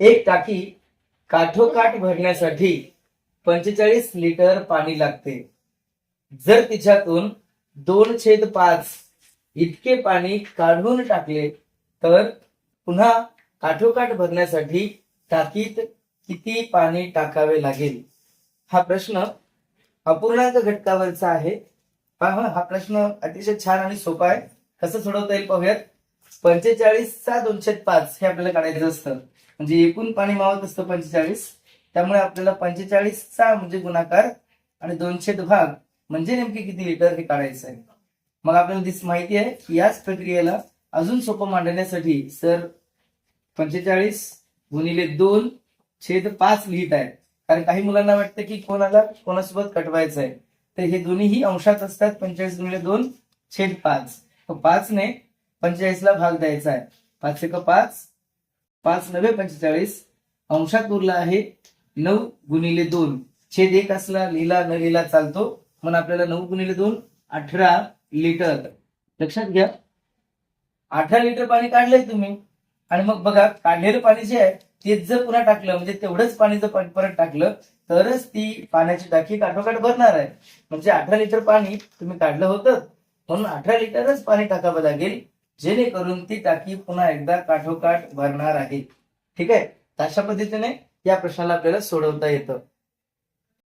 एक टाकी काठोकाठ भरण्यासाठी पंचेचाळीस लिटर पाणी लागते. जर तिच्यातून दोन छेद पाच इतके पाणी काढून टाकले तर पुन्हा काठोकाठ भरण्यासाठी टाकीत किती पाणी टाकावे लागेल? हा प्रश्न अपूर्णांक घटकावरचा आहे. पहा हा प्रश्न अतिशय छान आणि सोपा आहे. कसं सोडवता येईल पाहूयात. पंचेचाळीसचा दोनशे पाच हे आपल्याला काढायचं असतं. म्हणजे एकूण पाणी मावत असतं पंचेचाळीस. त्यामुळे आपल्याला पंचेचाळीसचा म्हणजे गुणाकार आणि दोनशे भाग म्हणजे नेमके किती लिटर हे काढायचं आहे. मग आपल्याला दिस माहिती आहे की याच प्रक्रियेला अजून सोपं मांडण्यासाठी सर पंचेचाळीस गुणिले दोन छेद पाच लिहित आहे कारण काही मुलांना वाटतं की कोणाला कोणासोबत कटवायचं आहे तर हे दोन्हीही अंशात असतात. पंचेचाळीस गुणिले दोन छेद पाच. पाचने पाचने पंचेचाळीसला भाग द्यायचा आहे. पाच एक पाच पाच नव्हे पंचेचाळीस. अंशात उरला आहे नऊ गुणिले दोन. छेद एक असला लिहिला न लिहिला चालतो. म्हणून आपल्याला नऊ गुणिले दोन अठरा लिटर. लक्षात घ्या. अठरा लिटर पाणी काढलंय तुम्ही. आणि मग बघा काढलेलं पाणी जे आहे तेच जर पुन्हा टाकलं म्हणजे तेवढंच पाणी जर परत टाकलं तरच ती पाण्याची टाकी काठोकाठ भरणार आहे. म्हणजे अठरा लिटर पाणी तुम्ही काढलं होतं. म्हणून अठरा लिटरच पाणी टाकावं लागेल. जेणेकरून ती टाकी पुन्हा एकदा काठोकाठ भरणार आहे. ठीक आहे? अशा पद्धतीने या प्रश्नाला आपल्याला सोडवता येतं.